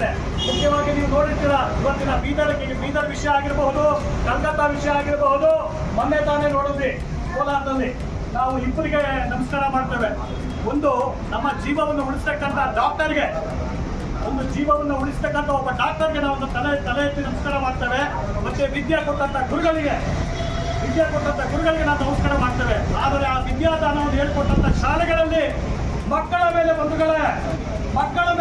ಬಯಸ್ತೇನೆ ಮುಖ್ಯವಾಗಿ ನೀವು ನೋಡಿರ್ತೀರ, ಇವತ್ತಿನ ಬೀದರ್ ಬೀದರ್ ವಿಷಯ ಆಗಿರಬಹುದು, ಕಲ್ಕತ್ತಾ ವಿಷಯ ಆಗಿರಬಹುದು. ಮೊನ್ನೆ ತಾನೇ ನೋಡಿದ್ವಿ, ಕೋಲಾರದಲ್ಲಿ. ನಾವು ಇಬ್ಬರಿಗೆ ನಮಸ್ಕಾರ ಮಾಡ್ತೇವೆ. ಒಂದು ನಮ್ಮ ಜೀವವನ್ನು ಉಳಿಸ್ತಕ್ಕಂಥ ಡಾಕ್ಟರ್ಗೆ, ಒಂದು ಜೀವವನ್ನು ಉಳಿಸ್ತಕ್ಕಂಥ ಒಬ್ಬ ಡಾಕ್ಟರ್ಗೆ ನಾವು ತಲೆ ತಲೆ ಎತ್ತಿ ನಮಸ್ಕಾರ ಮಾಡ್ತೇವೆ. ಮತ್ತೆ ವಿದ್ಯೆ ಕೊಟ್ಟಂತ ಗುರುಗಳಿಗೆ, ವಿದ್ಯೆ ಕೊಟ್ಟಂತ ಗುರುಗಳಿಗೆ ನಾವು ನಮಸ್ಕಾರ ಮಾಡ್ತೇವೆ. ಆದರೆ ಆ ವಿದ್ಯಾದಾನವನ್ನು ಹೇಳ್ಕೊಟ್ಟಂತ ಶಾಲೆಗಳಲ್ಲಿ ಮಕ್ಕಳ ಮೇಲೆ ಬಂಧುಗಳೇ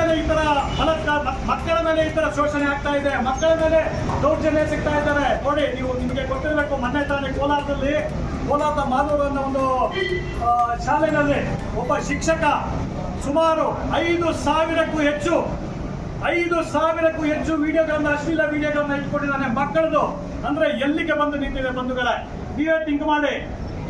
ಮೇಲೆ ಈ ತರ ಬಲತ್ಕಾರ ಮಕ್ಕಳ ಮೇಲೆ ಈ ತರ ಶೋಷಣೆ ಆಗ್ತಾ ಇದೆ. ಮಕ್ಕಳ ಮೇಲೆ ದೌರ್ಜನ್ಯ ಸಿಗ್ತಾ ಇದ್ದಾರೆ ನೋಡಿ, ನೀವು ನಿಮಗೆ ಗೊತ್ತಿರಬೇಕು, ಮೊನ್ನೆ ತಾನೇ ಕೋಲಾರದಲ್ಲಿ ಕೋಲಾರದ ಮಾಲೂರು ಅನ್ನೋ ಒಂದು ಶಾಲೆಯಲ್ಲಿ ಒಬ್ಬ ಶಿಕ್ಷಕ ಸುಮಾರು ಐದು ಸಾವಿರಕ್ಕೂ ಹೆಚ್ಚು, ಐದು ಸಾವಿರಕ್ಕೂ ಹೆಚ್ಚು ವಿಡಿಯೋಗಳನ್ನ, ಅಶ್ಲೀಲ ವಿಡಿಯೋಗಳನ್ನ ಇಟ್ಕೊಂಡಿದ್ದಾನೆ ಮಕ್ಕಳದು. ಅಂದ್ರೆ ಎಲ್ಲಿಗೆ ಬಂದು ನಿಂತಿದೆ ಬಂಧುಗಳೇ? ನೀವೇ ಥಿಂಕ್ ಮಾಡಿ.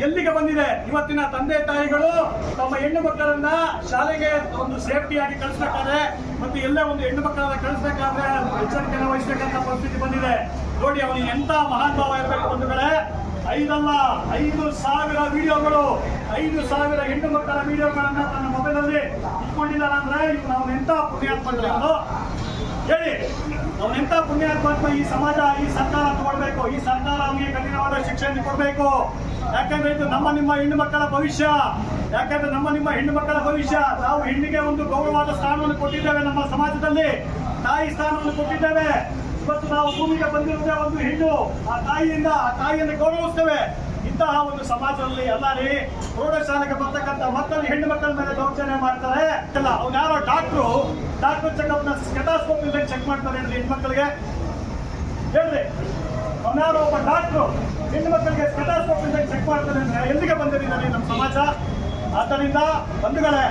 ಎಲ್ಲಿಗೆ ಬಂದಿದೆ? ಇವತ್ತಿನ ತಂದೆ ತಾಯಿಗಳು ತಮ್ಮ ಹೆಣ್ಣು ಮಕ್ಕಳನ್ನ ಶಾಲೆಗೆ ಒಂದು ಸೇಫ್ಟಿಯಾಗಿ ಕಳಿಸ್ಬೇಕಾದ್ರೆ ಮತ್ತೆ ಎಲ್ಲೇ ಒಂದು ಹೆಣ್ಣು ಮಕ್ಕಳನ್ನ ಕಳಿಸ್ಬೇಕಾದ್ರೆ ಎಚ್ಚರಿಕೆಯನ್ನು ವಹಿಸಬೇಕಂತ ಪರಿಸ್ಥಿತಿ ಬಂದಿದೆ. ನೋಡಿ ಅವನಿಗೆ ಎಂತ ಮಹಾನ್ ಭಾವ ಇರಬೇಕು ಬಂಧುಗಳೇ. ಐದಲ್ಲ, ಐದು ಸಾವಿರ ವಿಡಿಯೋಗಳು, ಐದು ಸಾವಿರ ಹೆಣ್ಣು ಮಕ್ಕಳ ವಿಡಿಯೋಗಳನ್ನ ತನ್ನ ಮೊಬೈಲಲ್ಲಿ ಇಟ್ಕೊಂಡಿದ್ದಾರೆ ಅಂದ್ರೆ ಇವ್ನು ಅವನು ಎಂತ ಪುಣ್ಯಾತ್ಮ ಹೇಳಿ ಅವನೆಂತ ಪುಣ್ಯಾತ್ಮ ಈ ಸಮಾಜ, ಈ ಸರ್ಕಾರ ತಗೊಳ್ಬೇಕು, ಈ ಸರ್ಕಾರ ಅವನಿಗೆ ಕಠಿಣವಾದ ಶಿಕ್ಷೆಯನ್ನು ಕೊಡಬೇಕು. ಯಾಕಂದ್ರೆ ಇದು ನಮ್ಮ ನಿಮ್ಮ ಹೆಣ್ಣು ಮಕ್ಕಳ ಭವಿಷ್ಯ. ಯಾಕಂದ್ರೆ ನಮ್ಮ ನಿಮ್ಮ ಹೆಣ್ಣು ಮಕ್ಕಳ ಭವಿಷ್ಯ. ನಾವು ಹೆಣ್ಣಿಗೆ ಒಂದು ಗೌರವವಾದ ಸ್ಥಾನವನ್ನು ಕೊಟ್ಟಿದ್ದೇವೆ ನಮ್ಮ ಸಮಾಜದಲ್ಲಿ. ತಾಯಿ ಸ್ಥಾನವನ್ನು ಕೊಟ್ಟಿದ್ದೇವೆ. ಇವತ್ತು ನಾವು ಭೂಮಿಗೆ ಬಂದಿರುವುದೇ ಒಂದು ಹೆಣ್ಣು, ಆ ತಾಯಿಯಿಂದ ಆ ತಾಯಿಯನ್ನು ಗೌರವಿಸ್ತೇವೆ. ಇಂತಹ ಒಂದು ಸಮಾಜದಲ್ಲಿ ಎಲ್ಲಾರಿ ಪ್ರೌಢಶಾಲೆಗೆ ಬರ್ತಕ್ಕಂಥ ಮಕ್ಕಳು, ಹೆಣ್ಣು ಮಕ್ಕಳ ಮೇಲೆ ದೌರ್ಜನ್ಯ ಮಾಡ್ತಾರೆ. ಅವ್ನು ಯಾರೋ ಡಾಕ್ಟ್ರು, ಡಾಕ್ಟರ್ ಚೆಕ್ನ ಸ್ಕೆಟಾಸ್ಕೋಪ್ ಇಲ್ಲದೆ ಚೆಕ್ ಮಾಡ್ತಾರೆ ಹೇಳ್ರಿ ಹೆಣ್ಮಕ್ಳಿಗೆ ಹೇಳ್ರಿ. ಅವನಾರೋ ಒಬ್ಬ ಡಾಕ್ಟ್ರು. ಹೆಣ್ಣು ಮಕ್ಕಳಿಗೆ ಸ್ಕೆಟಾಸ್ಕೋಪ್ ಇಲ್ಲದೆ ಚೆಕ್ ಮಾಡ್ತಾರೆ ಅಂದ್ರೆ ಎಲ್ಲಿಗೆ ಬಂದಿದ್ದೀನಿ ನಮ್ಮ ಸಮಾಜ? ಆದ್ದರಿಂದ ಬಂಧುಗಳೇ,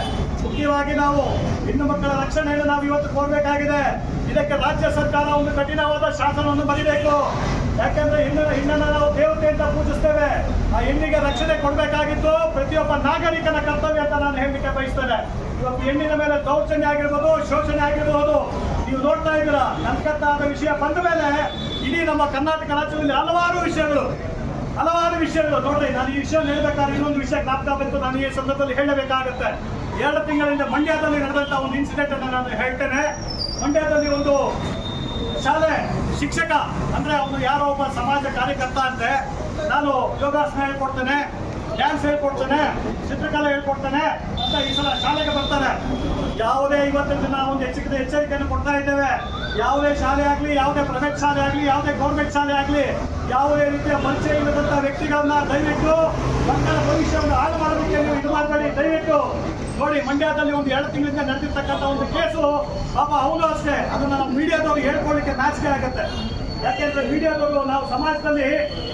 ಮುಖ್ಯವಾಗಿ ನಾವು ಹೆಣ್ಣು ಮಕ್ಕಳ ರಕ್ಷಣೆಯನ್ನು ನಾವು ಇವತ್ತು ಕೋರಬೇಕಾಗಿದೆ. ಇದಕ್ಕೆ ರಾಜ್ಯ ಸರ್ಕಾರ ಒಂದು ಕಠಿಣವಾದ ಶಾಸನವನ್ನು ಬರೀಬೇಕು. ಯಾಕಂದ್ರೆ ಹೆಣ್ಣು ಹೆಣ್ಣನ್ನ ನಾವು ದೇವತೆ ಅಂತ ಪೂಜಿಸ್ತೇವೆ. ಆ ಹೆಣ್ಣಿಗೆ ರಕ್ಷಣೆ ಕೊಡಬೇಕಾಗಿತ್ತು. ಪ್ರತಿಯೊಬ್ಬ ನಾಗರಿಕನ ಕರ್ತವ್ಯ ಅಂತ ನಾನು ಹೇಳಲಿಕ್ಕೆ ಬಯಸ್ತೇನೆ. ಇವತ್ತು ಹೆಣ್ಣಿನ ಮೇಲೆ ದೌರ್ಜನ್ಯ ಆಗಿರ್ಬೋದು, ಶೋಷಣೆ ಆಗಿರ್ಬೋದು. ನೀವು ನೋಡ್ತಾ ಇದ್ದೀರಾ ಕಲ್ಕತ್ತಾದ ವಿಷಯ ಬಂದ ಮೇಲೆ ಇಡೀ ನಮ್ಮ ಕರ್ನಾಟಕ ರಾಜ್ಯದಲ್ಲಿ ಹಲವಾರು ವಿಷಯಗಳು ಹಲವಾರು ವಿಷಯಗಳು. ನೋಡ್ರಿ, ನಾನು ಈ ವಿಷಯ ಹೇಳ್ಬೇಕಾದ್ರೆ ಇನ್ನೊಂದು ವಿಷಯ ಜ್ಞಾಪಕ ಬಂತು. ನಾನು ಈ ಸಂದರ್ಭದಲ್ಲಿ ಹೇಳಬೇಕಾಗುತ್ತೆ. ಎರಡು ತಿಂಗಳಿಂದ ಮಂಡ್ಯದಲ್ಲಿ ನಡೆದಂತ ಒಂದು ಇನ್ಸಿಡೆಂಟ್ ಅನ್ನು ನಾನು ಹೇಳ್ತೇನೆ. ಮಂಡ್ಯದಲ್ಲಿ ಒಂದು ಶಾಲೆ ಶಿಕ್ಷಕ, ಅಂದ್ರೆ ಅವನು ಯಾರೋ ಒಬ್ಬ ಸಮಾಜ ಕಾರ್ಯಕರ್ತ ಅಂದ್ರೆ ನಾನು ಯೋಗಾಸನ ಹೇಳ್ಕೊಡ್ತೇನೆ. ಡ್ಯಾನ್ಸ್ ಹೇಳ್ಕೊಡ್ತಾನೆ, ಚಿತ್ರಕಲೆ ಹೇಳ್ಕೊಡ್ತಾನೆ, ಅಂತ ಈ ಸಲ ಶಾಲೆಗೆ ಬರ್ತಾರೆ. ಯಾವುದೇ ಇವತ್ತಿನ ದಿನ ಒಂದು ಹೆಚ್ಚಿಗೆ ಎಚ್ಚರಿಕೆಯನ್ನು ಕೊಡ್ತಾ ಇದ್ದೇವೆ. ಯಾವುದೇ ಶಾಲೆ ಆಗಲಿ, ಯಾವುದೇ ಪ್ರೈವೇಟ್ ಶಾಲೆ ಆಗಲಿ, ಯಾವುದೇ ಗೌರ್ಮೆಂಟ್ ಶಾಲೆ ಆಗಲಿ, ಯಾವುದೇ ರೀತಿಯ ಪರಿಚಯ ಇಲ್ಲದಂಥ ವ್ಯಕ್ತಿಗಳನ್ನ ದಯವಿಟ್ಟು ಮಕ್ಕಳ ಭವಿಷ್ಯವನ್ನು ಹಾಳು ಮಾಡೋದಕ್ಕೆ ನೀವು ಇದು ಮಾಡಬೇಡಿ ದಯವಿಟ್ಟು ನೋಡಿ, ಮಂಡ್ಯದಲ್ಲಿ ಒಂದು ಎರಡು ತಿಂಗಳಿಂದ ನಡೆದಿರ್ತಕ್ಕಂಥ ಒಂದು ಕೇಸು, ಪಾಪ ಅವನು ಅಷ್ಟೇ. ಅದನ್ನ ನಮ್ಮ ಮೀಡಿಯಾದವ್ರು ಹೇಳ್ಕೊಳ್ಳಿಕ್ಕೆ ನಾಚಿಕೆ ಆಗುತ್ತೆ. ಯಾಕೆಂದ್ರೆ ಮೀಡಿಯಾದವರು ನಾವು ಸಮಾಜದಲ್ಲಿ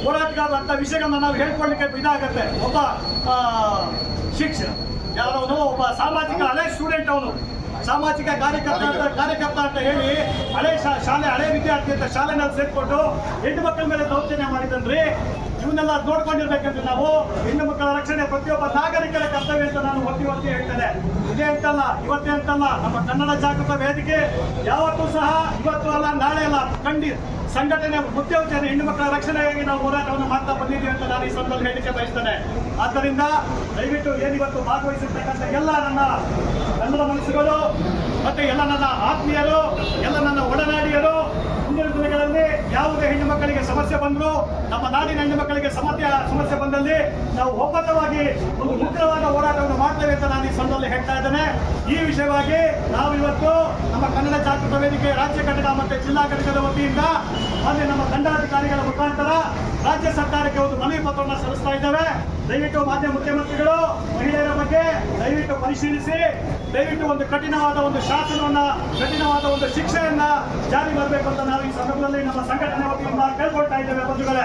ಹೋರಾಟಗಾರ ಅಂತ ವಿಷಯಗಳನ್ನ ನಾವು ಹೇಳ್ಕೊಳ್ಳಿಕ್ಕೆ ಇದಾಗತ್ತೆ ಒಬ್ಬ ಶಿಕ್ಷಕ ಯಾರವನು ಒಬ್ಬ ಸಾಮಾಜಿಕ ಹಳೆ ಸ್ಟೂಡೆಂಟ್ ಅವನು. ಸಾಮಾಜಿಕ ಕಾರ್ಯಕರ್ತ ಕಾರ್ಯಕರ್ತ ಅಂತ ಹೇಳಿ ಹಳೆ ಶಾಲೆ ಹಳೆ ವಿದ್ಯಾರ್ಥಿ ಅಂತ ಶಾಲೆನಲ್ಲಿ ಸೇರ್ಕೊಂಡು ಹೆಣ್ಣು ಮಕ್ಕಳ ಮೇಲೆ ದೌರ್ಜನ್ಯ ಮಾಡಿದನ್ರಿ ಇವನ್ನೆಲ್ಲ ನೋಡ್ಕೊಂಡಿರ್ಬೇಕಂದ್ರೆ ನಾವು ಹೆಣ್ಣು ಮಕ್ಕಳ ರಕ್ಷಣೆ ಪ್ರತಿಯೊಬ್ಬ ನಾಗರಿಕರ ಕರ್ತವ್ಯ ಅಂತ ನಾನು ಒತ್ತಿ ಒತ್ತಿ ಹೇಳ್ತೇನೆ. ಇದೇ ಅಂತಲ್ಲ, ಇವತ್ತೇ ಅಂತಲ್ಲ, ನಮ್ಮ ಕನ್ನಡ ಜಾಗೃತ ವೇದಿಕೆ ಯಾವತ್ತೂ ಸಹ ಇವತ್ತು ಅಲ್ಲ, ನಾಳೆ ಅಲ್ಲ ಕಂಡಿ ಸಂಘಟನೆ ಮುಖ್ಯೋಚ್ಚನ ಹೆಣ್ಣು ಮಕ್ಕಳ ರಕ್ಷಣೆಗಾಗಿ ನಾವು ಹೋರಾಟವನ್ನು ಮಾಡ್ತಾ ಬಂದಿದ್ದೀವಿ ಅಂತ ನಾನು ಈ ಸಂದರ್ಭದಲ್ಲಿ ಹೇಳಿಕೆ ಬಯಸ್ತೇನೆ. ಆದ್ದರಿಂದ ದಯವಿಟ್ಟು ಏನಿವತ್ತು ಭಾಗವಹಿಸಿರ್ತಕ್ಕಂಥ ಎಲ್ಲ ನನ್ನ ಕನ್ನಡ ಮನಸ್ಸುಗಳು, ಮತ್ತೆ ಎಲ್ಲ ನನ್ನ ಆತ್ಮೀಯರು, ಎಲ್ಲ ನನ್ನ ಒಡನಾಡಿಯರು ಮುಂದಿನ ಯಾವುದೇ ಹೆಣ್ಣು ಮಕ್ಕಳಿಗೆ ಸಮಸ್ಯೆ ಬಂದ್ರು ನಮ್ಮ ನಾಡಿನ ಹೆಣ್ಣು ಮಕ್ಕಳಿಗೆ ಸಮಸ್ಯೆ ಸಮಸ್ಯೆ ಬಂದಲ್ಲಿ ನಾವು ಒಬ್ಬಂದವಾಗಿ ಒಂದು ಮುಖ್ಯವಾದ ಹೋರಾಟವನ್ನು ಮಾಡ್ತೇವೆ ಅಂತ ನಾನು ಈ ಸಂದರ್ಭದಲ್ಲಿ ಹೇಳ್ತಾ ಇದ್ದೇನೆ. ಈ ವಿಷಯವಾಗಿ ನಾವು ಇವತ್ತು ನಮ್ಮ ಕನ್ನಡ ಜಾಗೃತ ವೇದಿಕೆ, ರಾಜ್ಯ ಘಟಕ ಮತ್ತು ಜಿಲ್ಲಾ ಘಟಕದ ವತಿಯಿಂದ ಅಲ್ಲಿ ನಮ್ಮ ದಂಡಾಧಿಕಾರಿಗಳ ಮುಖಾಂತರ ರಾಜ್ಯ ಸರ್ಕಾರಕ್ಕೆ ಒಂದು ಮನವಿ ಪತ್ರವನ್ನು ಸಲ್ಲಿಸ್ತಾ ಇದ್ದೇವೆ. ದಯವಿಟ್ಟು ಮಾನ್ಯ ಮುಖ್ಯಮಂತ್ರಿಗಳು, ಮಹಿಳೆಯರ ಬಗ್ಗೆ ದಯವಿಟ್ಟು ಪರಿಶೀಲಿಸಿ. ದಯವಿಟ್ಟು ಒಂದು ಕಠಿಣವಾದ ಒಂದು ಶಾಸನವನ್ನ, ಕಠಿಣವಾದ ಒಂದು ಶಿಕ್ಷೆಯನ್ನ ಜಾರಿ ಮಾಡಬೇಕು ಅಂತ ನಾವು ಈ ಸಂದರ್ಭದಲ್ಲಿ ನಮ್ಮ ಸಂಘಟನೆ ವತಿಯಿಂದ ಕೇಳ್ಕೊಳ್ತಾ ಇದ್ದೇವೆ ಬಂಧುಗಳೇ.